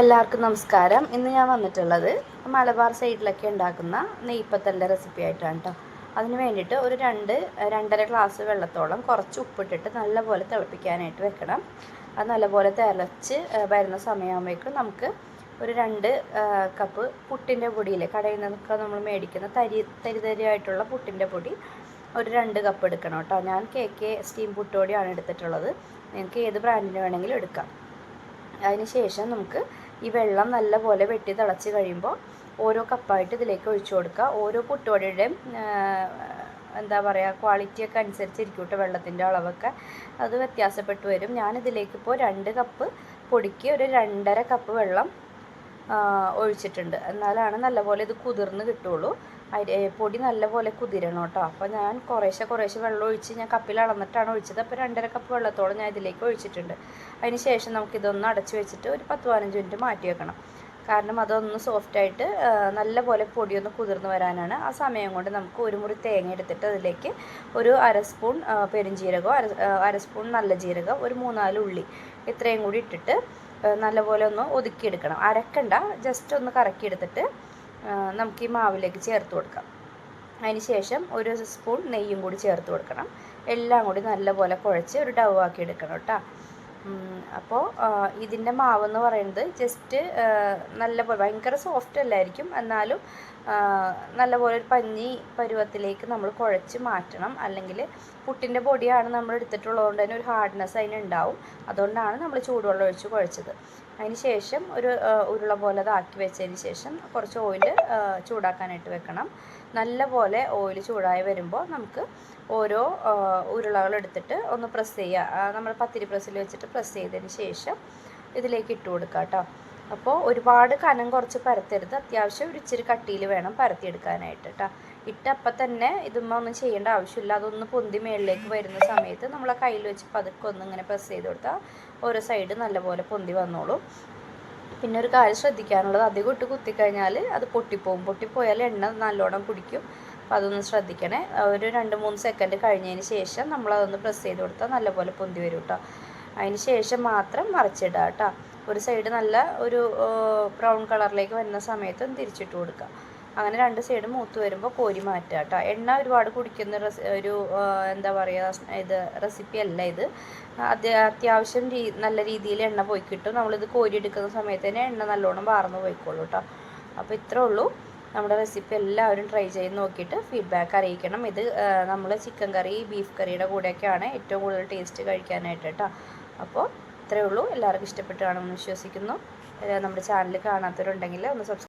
എല്ലാവർക്കും നമസ്കാരം. ഇന്ന് ഞാൻ വന്നിട്ടുള്ളത് മലബാർ സൈഡിലൊക്കെ ഉണ്ടാക്കുന്ന നെയ്പ്പത്തലിന്റെ റെസിപ്പി ആയിട്ടാണ് കേട്ടോ അതിന് വേണ്ടിയിട്ട് ഒരു രണ്ട് രണ്ടര ഗ്ലാസ് വെള്ളത്തോളം കുറച്ച് ഉപ്പിട്ടിട്ട് നല്ലപോലെ തിളപ്പിക്കാനായിട്ട് വെക്കണം. അത് നല്ലപോലെ തിളച്ച് വരുന്ന സമയമാകുമ്പോഴേക്കും നമുക്ക് ഒരു രണ്ട് കപ്പ് പുട്ടിന്റെ പൊടിയിൽ കടയിൽ നിന്നൊക്കെ നമ്മൾ മേടിക്കുന്ന തരി തരി തരിയായിട്ടുള്ള പുട്ടിന്റെ പൊടി ഒരു രണ്ട് കപ്പ് എടുക്കണം കേട്ടോ ഞാൻ കെ കെ സ്റ്റീം പുട്ടുപൊടിയാണ് എടുത്തിട്ടുള്ളത്. നിങ്ങൾക്ക് ഏത് ബ്രാൻഡിന് വേണമെങ്കിലും എടുക്കാം. അതിന് ശേഷം നമുക്ക് ഈ വെള്ളം നല്ലപോലെ വെട്ടി തിളച്ച് കഴിയുമ്പോൾ ഓരോ കപ്പായിട്ട് ഇതിലേക്ക് ഒഴിച്ചു കൊടുക്കുക. ഓരോ പുട്ടുപൊടിയുടെയും എന്താ പറയുക ക്വാളിറ്റിയൊക്കെ അനുസരിച്ചിരിക്കും കേട്ടോ വെള്ളത്തിന്റെ അളവൊക്കെ. അത് വ്യത്യാസപ്പെട്ട് വരും. ഞാനിതിലേക്ക് ഇപ്പോൾ രണ്ട് കപ്പ് പൊടിക്ക് ഒരു രണ്ടര കപ്പ് വെള്ളം ഒഴിച്ചിട്ടുണ്ട്. എന്നാലാണ് നല്ലപോലെ ഇത് കുതിർന്ന് കിട്ടുള്ളൂ അരി പൊടി നല്ലപോലെ കുതിരണം കേട്ടോ. അപ്പോൾ ഞാൻ കുറേശ്ശെ കുറേശ്ശെ വെള്ളം ഒഴിച്ച് ഞാൻ കപ്പിൽ അളന്നിട്ടാണ് ഒഴിച്ചത്. അപ്പോൾ രണ്ടര കപ്പ് വെള്ളത്തോളം ഞാൻ ഇതിലേക്ക് ഒഴിച്ചിട്ടുണ്ട്. അതിന് ശേഷം നമുക്കിതൊന്ന് അടച്ചു വെച്ചിട്ട് ഒരു പത്ത് പതിനഞ്ച് മിനിറ്റ് മാറ്റി വെക്കണം. കാരണം അതൊന്ന് സോഫ്റ്റായിട്ട് നല്ലപോലെ പൊടിയൊന്ന് കുതിർന്ന് വരാനാണ്. ആ സമയം കൊണ്ട് നമുക്ക് ഒരു മുറി തേങ്ങ എടുത്തിട്ട് അതിലേക്ക് ഒരു അര സ്പൂൺ പെരുംജീരകം അര അര സ്പൂൺ നല്ല ജീരകം ഒരു മൂന്നാൽ ഉള്ളി ഇത്രയും കൂടി ഇട്ടിട്ട് നല്ലപോലെ ഒന്ന് ഒതുക്കിയെടുക്കണം. അരക്കണ്ട ജസ്റ്റ് ഒന്ന് കറക്കിയെടുത്തിട്ട് നമുക്ക് ഈ മാവിലേക്ക് ചേർത്ത് കൊടുക്കാം. അതിന് ശേഷം ഒരു സ്പൂൺ നെയ്യും കൂടി ചേർത്ത് കൊടുക്കണം. എല്ലാം കൂടി നല്ലപോലെ കുഴച്ച് ഒരു ഡവ് ആക്കി എടുക്കണം കേട്ടോ അപ്പോൾ ഇതിന്റെ മാവ് എന്ന് പറയുന്നത് ജസ്റ്റ് നല്ലപോലെ ഭയങ്കര സോഫ്റ്റ് അല്ലായിരിക്കും. എന്നാലും നല്ലപോലെ ഒരു പഞ്ഞി പരുവത്തിലേക്ക് നമ്മൾ കുഴച്ച് മാറ്റണം. അല്ലെങ്കിൽ പുട്ടിന്റെ പൊടിയാണ് നമ്മൾ എടുത്തിട്ടുള്ളതുകൊണ്ട് തന്നെ ഒരു ഹാർഡ്നെസ് അതിനുണ്ടാവും അതുകൊണ്ടാണ് നമ്മൾ ചൂടുവെള്ളം ഒഴിച്ച് കുഴച്ചത്. അതിന് ശേഷം ഒരു ഉരുള പോലെ അതാക്കി വെച്ചതിന് ശേഷം കുറച്ച് ഓയിൽ ചൂടാക്കാനായിട്ട് വെക്കണം. നല്ലപോലെ ഓയിൽ ചൂടായി വരുമ്പോൾ നമുക്ക് ഓരോ ഉരുളകൾ എടുത്തിട്ട് ഒന്ന് പ്രസ് ചെയ്യുക. നമ്മൾ പത്തിരി പ്രസ്സിൽ വെച്ചിട്ട് പ്രസ് ചെയ്തതിന് ശേഷം ഇതിലേക്ക് ഇട്ട് കൊടുക്കുക കേട്ടോ അപ്പോൾ ഒരുപാട് കനം കുറച്ച് പരത്തരുത്. അത്യാവശ്യം ഒരു ഇച്ചിരി കട്ടിയിൽ വേണം പരത്തിയെടുക്കാനായിട്ട് കേട്ടോ ഇട്ടപ്പം തന്നെ ഇതുമ്മ ഒന്നും ചെയ്യേണ്ട ആവശ്യമില്ല. അതൊന്ന് പൊന്തി മേളിലേക്ക് വരുന്ന സമയത്ത് നമ്മൾ ആ കയ്യിൽ വെച്ച് പതുക്കെ ഒന്ന് ഇങ്ങനെ പ്രസ് ചെയ്ത് കൊടുത്താൽ ഓരോ സൈഡ് നല്ലപോലെ പൊന്തി വന്നോളും. പിന്നെ ഒരു കാര്യം ശ്രദ്ധിക്കാനുള്ളത് അധികം ഇട്ട് കുത്തിക്കഴിഞ്ഞാൽ അത് പൊട്ടിപ്പോവും. പൊട്ടിപ്പോയാൽ എണ്ണ നല്ലോണം കുടിക്കും അപ്പോൾ അതൊന്ന് ശ്രദ്ധിക്കണേ. ഒരു രണ്ട് മൂന്ന് സെക്കൻഡ് കഴിഞ്ഞതിന് ശേഷം നമ്മളതൊന്ന് പ്രസ് ചെയ്ത് കൊടുത്താൽ നല്ലപോലെ പൊന്തി വരും കേട്ടോ അതിന് ശേഷം മാത്രം മറിച്ചിടുക കേട്ടോ. ഒരു സൈഡ് നല്ല ഒരു ബ്രൗൺ കളറിലേക്ക് വരുന്ന സമയത്ത് തിരിച്ചിട്ട് കൊടുക്കുക. അങ്ങനെ രണ്ട് സൈഡ് മൂത്ത് വരുമ്പോൾ കോരി മാറ്റുക കേട്ടോ. എണ്ണ ഒരുപാട് കുടിക്കുന്ന ഒരു എന്താ പറയുക ഇത് റെസിപ്പി അല്ല ഇത്. അത് അത്യാവശ്യം നല്ല രീതിയിൽ എണ്ണ പോയി കിട്ടും. നമ്മളിത് കോരി എടുക്കുന്ന സമയത്ത് തന്നെ എണ്ണ നല്ലോണം വാർന്ന് പോയിക്കോളൂ കേട്ടോ. അപ്പോൾ ഇത്രേ ഉള്ളൂ. നമ്മുടെ റെസിപ്പി എല്ലാവരും ട്രൈ ചെയ്ത് നോക്കിയിട്ട് ഫീഡ്ബാക്ക് അറിയിക്കണം. ഇത് നമ്മൾ ചിക്കൻ കറി ബീഫ് കറിയുടെ കൂടെയൊക്കെയാണ് ഏറ്റവും കൂടുതൽ ടേസ്റ്റ് കഴിക്കാനായിട്ട് കേട്ടോ. അപ്പോൾ ഇത്രയേ ഉള്ളൂ. എല്ലാവർക്കും ഇഷ്ടപ്പെട്ട് കാണുമെന്ന് വിശ്വസിക്കുന്നു. നമ്മുടെ ചാനൽ കാണാത്തവരുണ്ടെങ്കിൽ ഒന്ന് സബ്സ്ക്രൈബ്